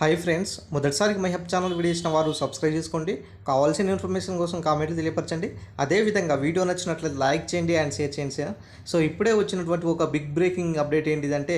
Hi friends మొదటిసారికి my hub channel video ఇచ్చిన వారు సబ్స్క్రైబ్ చేసుకోండి. కావాల్సిన ఇన్ఫర్మేషన్ కోసం కామెంట్ తెలియపరచండి. అదేవిధంగా వీడియో నచ్చినట్లయితే లైక్ చేయండి అండ్ షేర్ చేయండి సార్ సో ఇప్పుడే వచ్చినటువంటి ఒక బిగ్ బ్రేకింగ్ అప్డేట్ ఏంటిదంటే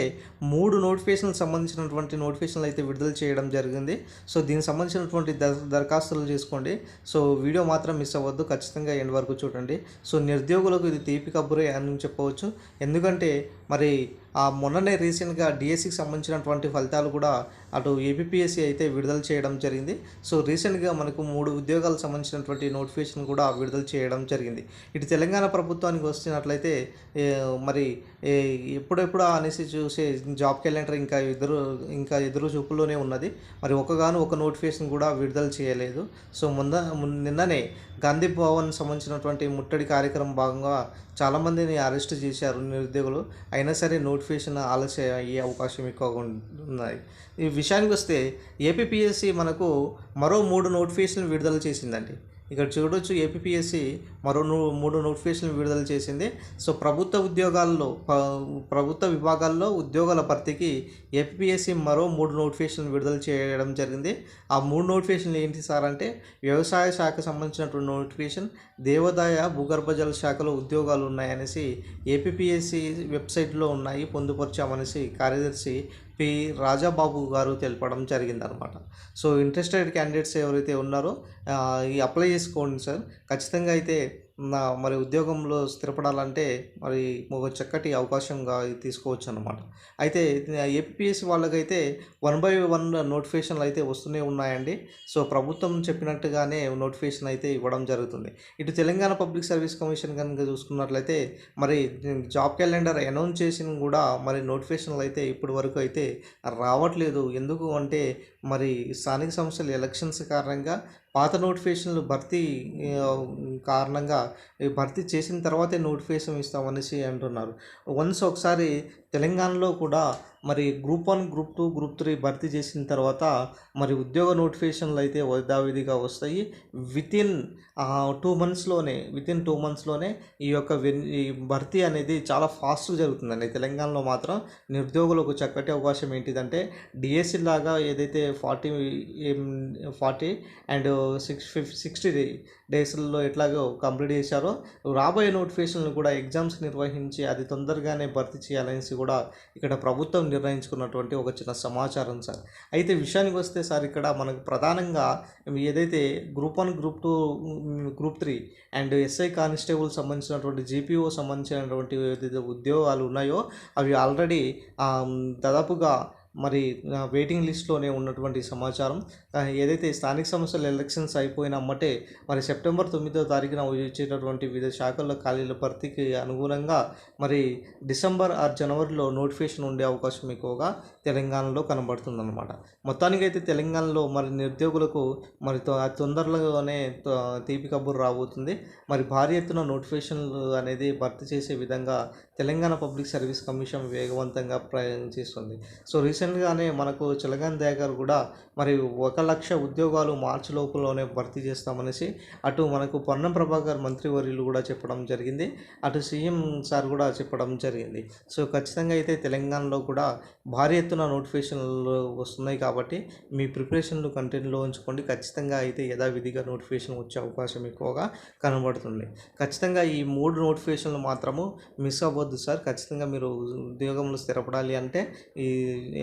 మూడు నోటిఫికేషన్లకు సంబంధించినటువంటి నోటిఫికేషన్లు అయితే విడుదల చేయడం జరిగింది. సో దీనికి సంబంధించినటువంటి దరఖాస్తులు చేసుకోండి. సో వీడియో మాత్రం మిస్ అవ్వద్దు. ఖచ్చితంగా ఎండ్ వరకు చూడండి. సో నిరుద్యోగులకు ఇది తీపి కబురే అని చెప్పవచ్చు. ఎందుకంటే మరి మొన్ననే రీసెంట్గా డిఎస్సికి సంబంధించినటువంటి ఫలితాలు కూడా అటు ఏపీఎస్సి అయితే విడుదల చేయడం జరిగింది. సో రీసెంట్గా మనకు మూడు ఉద్యోగాలకు సంబంధించినటువంటి నోటిఫికేషన్ కూడా విడుదల చేయడం జరిగింది. ఇటు తెలంగాణ ప్రభుత్వానికి వస్తున్నట్లయితే మరి ఏ, ఎప్పుడెప్పుడు అనేసి చూసే జాబ్ క్యాలెండర్ ఇంకా ఎదురు ఇంకా ఎదురు చూపులోనే ఉన్నది. మరి ఒకగాను ఒక నోటిఫికేషన్ కూడా విడుదల చేయలేదు. సో ముంద నిన్ననే గాంధీ భవన్ సంబంధించినటువంటి ముట్టడి కార్యక్రమం భాగంగా చాలామందిని అరెస్ట్ చేశారు నిరుద్యోగులు. అయినా సరే నోటి నోటిఫికేషన్ ఆలస్యం అయ్యే అవకాశం ఎక్కువగా ఉన్నాయి. ఈ విషయానికి వస్తే ఏపీపీఎస్సీ మనకు మరో మూడు నోటిఫికేషన్లు విడుదల చేసిందండి. ఇక్కడ చూడొచ్చు ఏపీఎస్సి మరో మూడు నోటిఫికేషన్లు విడుదల చేసింది. సో ప్రభుత్వ ఉద్యోగాల్లో ప్రభుత్వ విభాగాల్లో ఉద్యోగాల భర్తీకి ఏపీఎస్సి మరో మూడు నోటిఫికేషన్లు విడుదల చేయడం జరిగింది. ఆ మూడు నోటిఫికేషన్లు ఏంటి సార్ అంటే వ్యవసాయ శాఖ సంబంధించినటువంటి నోటిఫికేషన్ దేవాదాయ భూగర్భ జల శాఖలో ఉద్యోగాలు ఉన్నాయనేసి ఏపీఎస్సి వెబ్సైట్లో ఉన్నాయి పొందుపరిచామనేసి కార్యదర్శి పి. రాజాబాబు గారు తెలపడం జరిగిందనమాట. సో ఇంట్రెస్టెడ్ క్యాండిడేట్స్ ఎవరైతే ఉన్నారో ఈ అప్లై చేసుకోండి సార్. ఖచ్చితంగా అయితే నా మరి ఉద్యోగంలో స్థిరపడాలంటే మరి ఒక చక్కటి అవకాశంగా తీసుకోవచ్చు అనమాట అయితే ఏపీఎస్సీ వాళ్ళకైతే వన్ బై వన్ నోటిఫికేషన్లు అయితే వస్తూనే ఉన్నాయండి. సో ప్రభుత్వం చెప్పినట్టుగానే నోటిఫికేషన్ అయితే ఇవ్వడం జరుగుతుంది. ఇటు తెలంగాణ పబ్లిక్ సర్వీస్ కమిషన్ కనుక చూసుకున్నట్లయితే మరి జాబ్ క్యాలెండర్ అనౌన్స్ చేసిన కూడా మరి నోటిఫికేషన్లు అయితే ఇప్పటి వరకు అయితే రావట్లేదు. ఎందుకు అంటే మరి స్థానిక సంస్థల ఎలక్షన్స్ కారణంగా పాత నోటిఫికేషన్లు భర్తీ కారణంగా భర్తీ చేసిన తర్వాతే నోటిఫికేషన్ ఇస్తామనేసి అంటున్నారు. వన్స్ ఒకసారి తెలంగాణలో కూడా మరి group one group two group three భర్తీ చేసిన తర్వాత మరి ఉద్యోగ నోటిఫికేషన్లు అయితే యథావిధిగా వస్తాయి. విత్ ఇన్ టూ మంత్స్లోనే విత్ ఇన్ టూ మంత్స్లోనే ఈ యొక్క వెన్- ఈ భర్తీ అనేది చాలా ఫాస్ట్గా జరుగుతుందండి. తెలంగాణలో మాత్రం నిరుద్యోగులకు చక్కటి అవకాశం ఏంటిదంటే డిఎస్సి లాగా ఏదైతే forty forty and six fifty sixty డేస్లో ఎట్లాగో కంప్లీట్ చేశారో రాబోయే నోటిఫికేషన్లు కూడా ఎగ్జామ్స్ నిర్వహించి అది తొందరగానే భర్తీ చేయాలనేసి కూడా ఇక్కడ ప్రభుత్వం నిర్ణయించుకున్నటువంటి ఒక చిన్న సమాచారం సార్. అయితే విషయానికి వస్తే సార్ ఇక్కడ మనకు ప్రధానంగా ఏదైతే group one group two group three and SI constable సంబంధించినటువంటి జీపీఓ సంబంధించినటువంటి ఏదైతే ఉద్యోగాలు ఉన్నాయో అవి ఆల్రెడీ దాదాపుగా మరి వెయిటింగ్ లిస్ట్లోనే ఉన్నటువంటి సమాచారం. ఏదైతే స్థానిక సంస్థల ఎలక్షన్స్ అయిపోయిన అమ్మటే మరి సెప్టెంబర్ తొమ్మిదో తారీఖున వచ్చేటటువంటి వివిధ శాఖల్లో ఖాళీల భర్తీకి అనుగుణంగా మరి డిసెంబర్ ఆరు జనవరిలో నోటిఫికేషన్ ఉండే అవకాశం ఎక్కువగా తెలంగాణలో కనబడుతుందన్నమాట. మొత్తానికైతే తెలంగాణలో మరి నిరుద్యోగులకు మరి తొ- తొందరలోనే తీపి కబురు రాబోతుంది. మరి భారీ ఎత్తున నోటిఫికేషన్లు అనేది భర్తీ చేసే విధంగా తెలంగాణ పబ్లిక్ సర్వీస్ కమిషన్ వేగవంతంగా ప్రయాణం చేస్తుంది. సో రీసెంట్గానే మనకు చిలగాన్ గారు కూడా మరి ఒక లక్ష ఉద్యోగాలు మార్చి లోపులోనే భర్తీ చేస్తామనేసి అటు మనకు పొన్నం ప్రభాకర్ మంత్రివర్యులు కూడా చెప్పడం జరిగింది. అటు సీఎం సార్ కూడా చెప్పడం జరిగింది. సో ఖచ్చితంగా అయితే తెలంగాణలో కూడా భారీ ఎత్తున నోటిఫికేషన్లు వస్తున్నాయి కాబట్టి మీ ప్రిపరేషన్లు కంటిన్యూలో ఉంచుకోండి. ఖచ్చితంగా అయితే యథావిధిగా నోటిఫికేషన్ వచ్చే అవకాశం ఎక్కువగా కనబడుతుంది. ఖచ్చితంగా ఈ మూడు నోటిఫికేషన్లు మాత్రము మిస్ అవ్వద్దు సార్. ఖచ్చితంగా మీరు ఉద్యోగంలో స్థిరపడాలి అంటే ఈ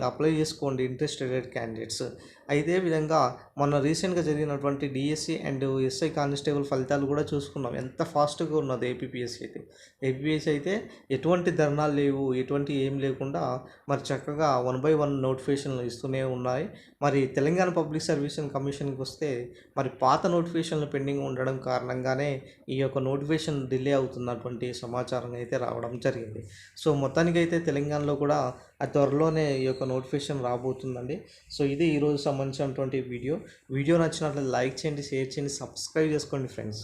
అప్లై చేసుకోండి ఇంట్రెస్టెడ్ క్యాండిడేట్స్ అయితే విధంగా మొన్న రీసెంట్గా జరిగినటువంటి డిఎస్సి అండ్ ఎస్ఐ కానిస్టేబుల్ ఫలితాలు కూడా చూసుకున్నాం. ఎంత ఫాస్ట్గా ఉన్నది ఏపీపీఎస్సీ అయితే. ఏపీఎస్సి అయితే ఎటువంటి ధర్నాలు లేవు ఎటువంటి ఏం లేకుండా మరి చక్కగా వన్ బై వన్ నోటిఫికేషన్లు ఇస్తూనే ఉన్నాయి. మరి తెలంగాణ పబ్లిక్ సర్వీస్ కమిషన్కి వస్తే మరి పాత నోటిఫికేషన్లు పెండింగ్ ఉండడం కారణంగానే ఈ యొక్క నోటిఫికేషన్ డిలే అవుతున్నటువంటి సమాచారం అయితే రావడం జరిగింది. సో మొత్తానికైతే తెలంగాణలో కూడా ఆ త్వరలోనే ఈ యొక్క నోటిఫికేషన్ రాబోతుందండి. సో ఇది ఈరోజు సంబంధించినటువంటి వీడియో. వీడియో నచ్చినట్లయితే లైక్ చేయండి షేర్ చేయండి సబ్స్క్రైబ్ చేసుకోండి ఫ్రెండ్స్.